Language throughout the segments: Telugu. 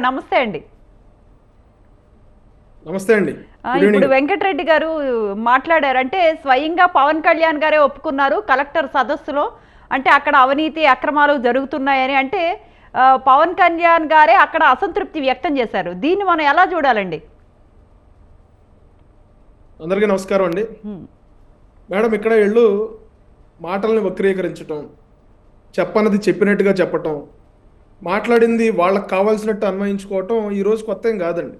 నమస్తే అండి. నమస్తే అండి. ఇప్పుడు వెంకటరెడ్డి గారు మాట్లాడారు అంటే స్వయంగా పవన్ కళ్యాణ్ గారే ఒప్పుకున్నారు కలెక్టర్ సదస్సులో. అంటే అక్కడ అవినీతి అక్రమాలు జరుగుతున్నాయని అంటే పవన్ కళ్యాణ్ గారే అక్కడ అసంతృప్తి వ్యక్తం చేశారు. దీన్ని మనం ఎలా చూడాలండి? అందరికీ నమస్కారం అండి. మేడం ఇక్కడ వీళ్ళు మాటల్ని వక్రీకరించటం చెప్పన్నది చెప్పినట్టుగా చెప్పటం మాట్లాడింది వాళ్ళకి కావాల్సినట్టు అన్వయించుకోవటం ఈరోజు కొత్త ఏం కాదండి.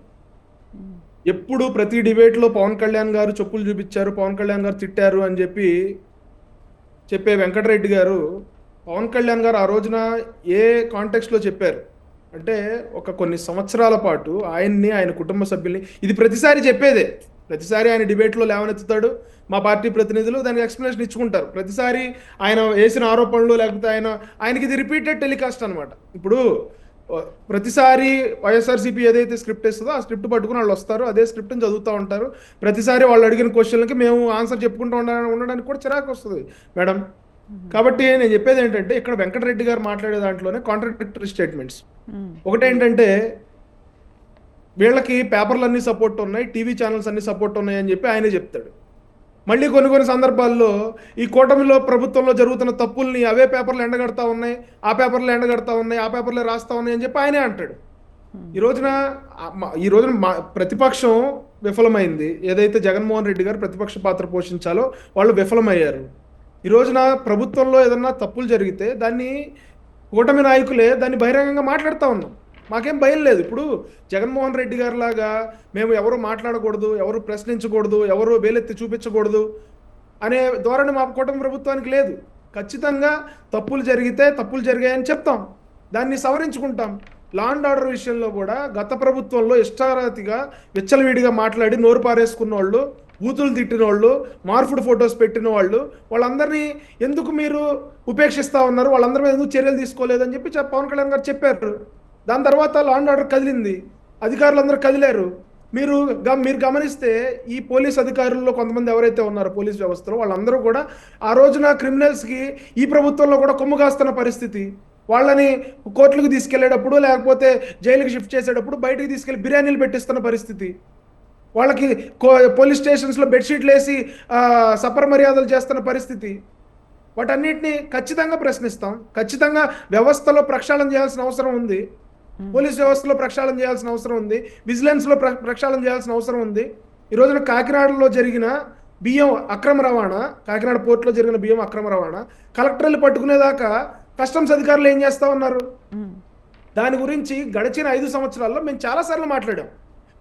ఎప్పుడు ప్రతి డిబేట్లో పవన్ కళ్యాణ్ గారు చెప్పులు చూపించారు పవన్ కళ్యాణ్ గారు తిట్టారు అని చెప్పి చెప్పే వెంకటరెడ్డి గారు పవన్ కళ్యాణ్ గారు ఆ రోజున ఏ కాంటెక్స్లో చెప్పారు? అంటే ఒక కొన్ని సంవత్సరాల పాటు ఆయన్ని ఆయన కుటుంబ సభ్యుల్ని ఇది ప్రతిసారి చెప్పేదే. ప్రతిసారి ఆయన డిబేట్లో లేవనెత్తుతాడు. మా పార్టీ ప్రతినిధులు దానికి ఎక్స్ప్లెనేషన్ ఇచ్చుకుంటారు. ప్రతిసారి ఆయన వేసిన ఆరోపణలు లేకపోతే ఆయన ఆయనకి ఇది రిపీటెడ్ టెలికాస్ట్ అనమాట ఇప్పుడు ప్రతిసారి వైఎస్ఆర్సీపీ ఏదైతే స్క్రిప్ట్ ఇస్తుందో ఆ స్క్రిప్ట్ పట్టుకుని వాళ్ళు వస్తారు. అదే స్క్రిప్ట్ని చదువుతూ ఉంటారు. ప్రతిసారి వాళ్ళు అడిగిన క్వశ్చన్లకి మేము ఆన్సర్ చెప్పుకుంటూ ఉండ- ఉండడానికి కూడా చిరాకు వస్తుంది. మేడం కాబట్టి నేను చెప్పేది ఏంటంటే ఇక్కడ వెంకటరెడ్డి గారు మాట్లాడే దాంట్లోనే కాంట్రడిక్టరీ స్టేట్మెంట్స్. ఒకటేంటంటే వీళ్ళకి పేపర్లు అన్ని సపోర్ట్ ఉన్నాయి టీవీ ఛానల్స్ అన్ని సపోర్ట్ ఉన్నాయి అని చెప్పి ఆయనే చెప్తాడు. మళ్ళీ కొన్ని కొన్ని సందర్భాల్లో ఈ కూటమిలో ప్రభుత్వంలో జరుగుతున్న తప్పుల్ని అవే పేపర్లు ఎండగడతా ఉన్నాయి ఆ పేపర్లు ఎండగడతా ఉన్నాయి ఆ పేపర్లు రాస్తా ఉన్నాయి అని చెప్పి ఆయనే అంటాడు. ఈ రోజున మ- ఈ రోజున మా ప్రతిపక్షం విఫలమైంది. ఏదైతే జగన్మోహన్ రెడ్డి గారు ప్రతిపక్ష పాత్ర పోషించాలో వాళ్ళు విఫలమయ్యారు. ఈ రోజున ప్రభుత్వంలో ఏదన్నా తప్పులు జరిగితే దాన్ని కూటమి నాయకులే దాన్ని బహిరంగంగా మాట్లాడుతూ ఉన్నాం. మాకేం భయం లేదు. ఇప్పుడు జగన్మోహన్ రెడ్డి గారి లాగా మేము ఎవరు మాట్లాడకూడదు ఎవరు ప్రశ్నించకూడదు ఎవరు వేలెత్తి చూపించకూడదు అనే ధోరణి మా కుటుంబ ప్రభుత్వానికి లేదు. ఖచ్చితంగా తప్పులు జరిగితే తప్పులు జరిగాయని చెప్తాం. దాన్ని సవరించుకుంటాం. లా అండ్ ఆర్డర్ విషయంలో కూడా గత ప్రభుత్వంలో ఇష్టారాతిగా విచ్చలవిడిగా మాట్లాడి నోరు పారేసుకున్న వాళ్ళు బూతులు తిట్టిన వాళ్ళు మార్ఫుడ్ ఫొటోస్ పెట్టిన వాళ్ళు వాళ్ళందరినీ ఎందుకు మీరు ఉపేక్షిస్తా ఉన్నారు? వాళ్ళందరి మీద ఎందుకు చర్యలు తీసుకోలేదని చెప్పి పవన్ కళ్యాణ్ గారు చెప్పారు. దాని తర్వాత లాండ్ ఆర్డర్ కదిలింది. అధికారులందరూ కదిలారు. మీరు గ మీరు గమనిస్తే ఈ పోలీస్ అధికారుల్లో కొంతమంది ఎవరైతే ఉన్నారో పోలీస్ వ్యవస్థలో వాళ్ళందరూ కూడా ఆ రోజున క్రిమినల్స్కి ఈ ప్రభుత్వంలో కూడా కొమ్ము కాస్తున్న పరిస్థితి. వాళ్ళని కోర్టులకు తీసుకెళ్ళేటప్పుడు లేకపోతే జైలుకి షిఫ్ట్ చేసేటప్పుడు బయటికి తీసుకెళ్ళి బిర్యానీలు పెట్టిస్తున్న పరిస్థితి. వాళ్ళకి కో- పోలీస్ స్టేషన్స్లో బెడ్షీట్లు వేసి సపర మర్యాదలు చేస్తున్న పరిస్థితి. వాటన్నిటిని ఖచ్చితంగా ప్రశ్నిస్తాం. ఖచ్చితంగా వ్యవస్థలో ప్రక్షాళన చేయాల్సిన అవసరం ఉంది. పోలీస్ వ్యవస్థలో ప్రక్షాళన చేయాల్సిన అవసరం ఉంది. విజిలెన్స్లో ప్ర ప్రక్షాళన చేయాల్సిన అవసరం ఉంది. ఈ రోజున కాకినాడలో జరిగిన బియ్యం అక్రమ రవాణా కాకినాడ పోర్టులో జరిగిన బియ్యం అక్రమ రవాణా కలెక్టర్లు పట్టుకునేదాకా కస్టమ్స్ అధికారులు ఏం చేస్తా ఉన్నారు. దాని గురించి గడిచిన ఐదు సంవత్సరాల్లో మేము చాలాసార్లు మాట్లాడాం.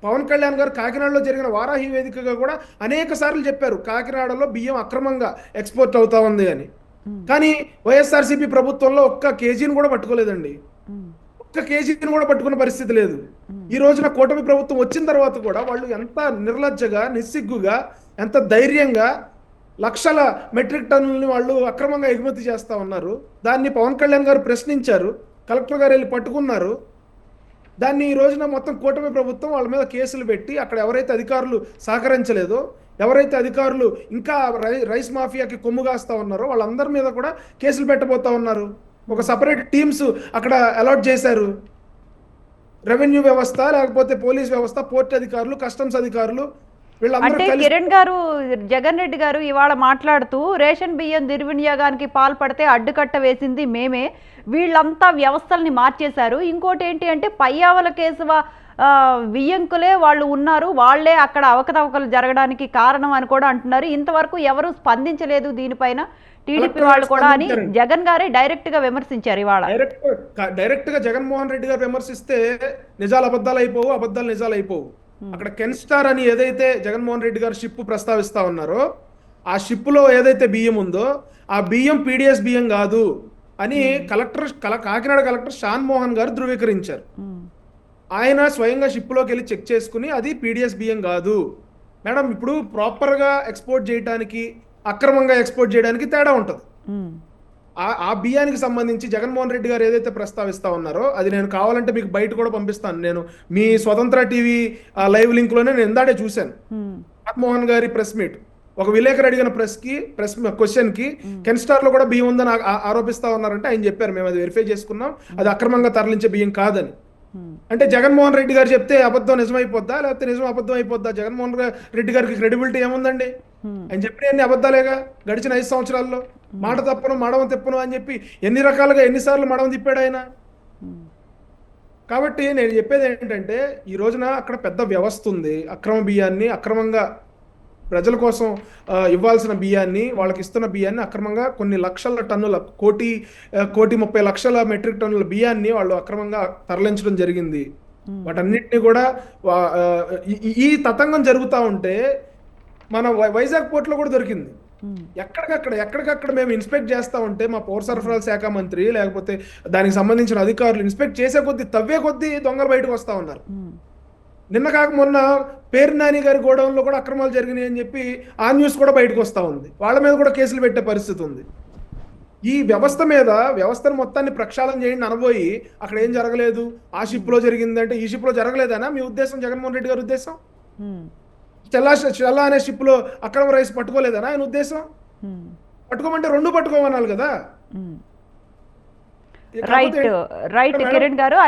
పవన్ కళ్యాణ్ గారు కాకినాడలో జరిగిన వారాహి వేదికగా కూడా అనేక సార్లు చెప్పారు కాకినాడలో బియ్యం అక్రమంగా ఎక్స్పోర్ట్ అవుతా ఉంది అని. కానీ వైఎస్ఆర్సీపీ ప్రభుత్వంలో ఒక్క కేజీని కూడా పట్టుకోలేదండి. ఒక్క కేజీని కూడా పట్టుకున్న పరిస్థితి లేదు. ఈ రోజున కూటమి ప్రభుత్వం వచ్చిన తర్వాత కూడా వాళ్ళు ఎంత నిర్లజ్జగా నిస్సిగ్గుగా ఎంత ధైర్యంగా లక్షల మెట్రిక్ టన్నుల్ని వాళ్ళు అక్రమంగా ఎగుమతి చేస్తా ఉన్నారు. దాన్ని పవన్ కళ్యాణ్ గారు ప్రశ్నించారు కలెక్టర్ గారు వెళ్ళి పట్టుకున్నారు. దాన్ని ఈ రోజున మొత్తం కూటమి ప్రభుత్వం వాళ్ళ మీద కేసులు పెట్టి అక్కడ ఎవరైతే అధికారులు సహకరించలేదో ఎవరైతే అధికారులు ఇంకా రై- రైస్ మాఫియాకి కొమ్ము కాస్తా ఉన్నారో వాళ్ళందరి మీద కూడా కేసులు పెట్టబోతా ఉన్నారు. ఒక సపరేట్ టీమ్స్ అక్కడ అలాట్ చేశారు. రెవెన్యూ వ్యవస్థ లేకపోతే పోలీస్ వ్యవస్థ పోర్ట్ అధికారులు కస్టమ్స్ అధికారులు అంటే కిరణ్ గారు జగన్ రెడ్డి గారు ఇవాళ మాట్లాడుతూ రేషన్ బియ్యం దుర్వినియోగానికి పాల్పడితే అడ్డుకట్ట వేసింది మేమే. వీళ్ళంతా వ్యవస్థల్ని మార్చేశారు. ఇంకోటి ఏంటి అంటే పయ్యావల కేసువ ఆ, వియ్యంకులే వాళ్ళు ఉన్నారు వాళ్ళే అక్కడ అవకతవకలు జరగడానికి కారణం అని కూడా అంటున్నారు. ఇంతవరకు ఎవరు స్పందించలేదు దీనిపైన. టీడీపీ వాళ్ళు కూడా అని. జగన్ గారే డైరెక్ట్గా విమర్శించారు ఇవాళ. డైరెక్ట్గా జగన్మోహన్ రెడ్డి గారు విమర్శిస్తే నిజాలు అబద్ధాలు అయిపోవు అబద్ధాలు నిజాలు అయిపోవు. అక్కడ కెన్ స్టార్ అని ఏదైతే జగన్మోహన్ రెడ్డి గారు షిప్ ప్రస్తావిస్తా ఉన్నారో ఆ షిప్లో ఏదైతే బియ్యం ఉందో ఆ బియ్యం పీడిఎస్ బియ్యం కాదు అని కలెక్టర్ కల- కాకినాడ కలెక్టర్ షాన్ మోహన్ గారు ధృవీకరించారు. ఆయన స్వయంగా షిప్లోకి వెళ్ళి చెక్ చేసుకుని అది పీడిఎస్ బియ్యం కాదు. మేడం ఇప్పుడు ప్రాపర్గా ఎక్స్పోర్ట్ చేయడానికి అక్రమంగా ఎక్స్పోర్ట్ చేయడానికి తేడా ఉంటుంది. ఆ ఆ బియ్యానికి సంబంధించి జగన్మోహన్ రెడ్డి గారు ఏదైతే ప్రస్తావిస్తా ఉన్నారో అది నేను కావాలంటే మీకు బయట కూడా పంపిస్తాను. నేను మీ స్వతంత్ర టీవీ లైవ్ లింక్లోనే నేను ఇందాడే చూశాను. జగన్మోహన్ గారి ప్రెస్ మీట్. ఒక విలేకరు అడిగిన ప్రెస్కి ప్రెస్ క్వశ్చన్కి కెన్ స్టార్లో కూడా బియ్యం ఉందని ఆరోపిస్తా ఉన్నారంటే ఆయన చెప్పారు. మేము అది వెరిఫై చేసుకున్నాం. అది అక్రమంగా తరలించే బియ్యం కాదని. అంటే జగన్మోహన్ రెడ్డి గారు చెప్తే అబద్ధం నిజమైపోద్దా? లేకపోతే నిజం అబద్ధం అయిపోద్దా? జగన్మోహన్ రెడ్డి గారికి క్రెడిబిలిటీ ఏముందండి? ఆయన చెప్పిన ఎన్ని అబద్ధాలేగా గడిచిన ఐదు సంవత్సరాల్లో. మాట తప్పను మడవ తిప్పను అని చెప్పి ఎన్ని రకాలుగా ఎన్నిసార్లు మడవ తిప్పాడు ఆయన? కాబట్టి నేను చెప్పేది ఏంటంటే ఈ రోజున అక్కడ పెద్ద వ్యవస్థ ఉంది. అక్రమ బియ్యాన్ని అక్రమంగా ప్రజల కోసం ఇవ్వాల్సిన బియ్యాన్ని వాళ్ళకి ఇస్తున్న బియ్యాన్ని అక్రమంగా కొన్ని లక్షల టన్నుల కోటి కోటి ముప్పై లక్షల మెట్రిక్ టన్నుల బియ్యాన్ని వాళ్ళు అక్రమంగా తరలించడం జరిగింది. వాటన్నిటిని కూడా ఈ- తతంగం జరుగుతూ ఉంటే మన వైజాగ్ పోర్ట్లో కూడా దొరికింది. ఎక్కడికక్కడ ఎక్కడికక్కడ మేము ఇన్స్పెక్ట్ చేస్తా ఉంటే మా పౌర సరఫరాల శాఖ మంత్రి లేకపోతే దానికి సంబంధించిన అధికారులు ఇన్స్పెక్ట్ చేసే కొద్దీ తవ్వే కొద్దీ దొంగలు బయటకు వస్తా ఉన్నారు. నిన్న కాక మొన్న పేరు నాని గారి గోడౌన్లో కూడా అక్రమాలు జరిగినాయి అని చెప్పి ఆ న్యూస్ కూడా బయటకు వస్తా ఉంది. వాళ్ళ మీద కూడా కేసులు పెట్టే పరిస్థితి ఉంది. ఈ వ్యవస్థ మీద వ్యవస్థను మొత్తాన్ని ప్రక్షాళన చేయండి అనబోయి అక్కడ ఏం జరగలేదు? ఆ షిప్లో జరిగిందంటే ఈ షిప్లో జరగలేదనా? మీ ఉద్దేశం జగన్మోహన్ రెడ్డి గారి ఉద్దేశం? చెల్లా చెల్లా అనే షిప్లో అక్రమ రైస్ పట్టుకోలేదనా ఆయన ఉద్దేశం? పట్టుకోమంటే రెండు పట్టుకోమనాలి కదా? రైట్ రైట్ కిరణ్ గారు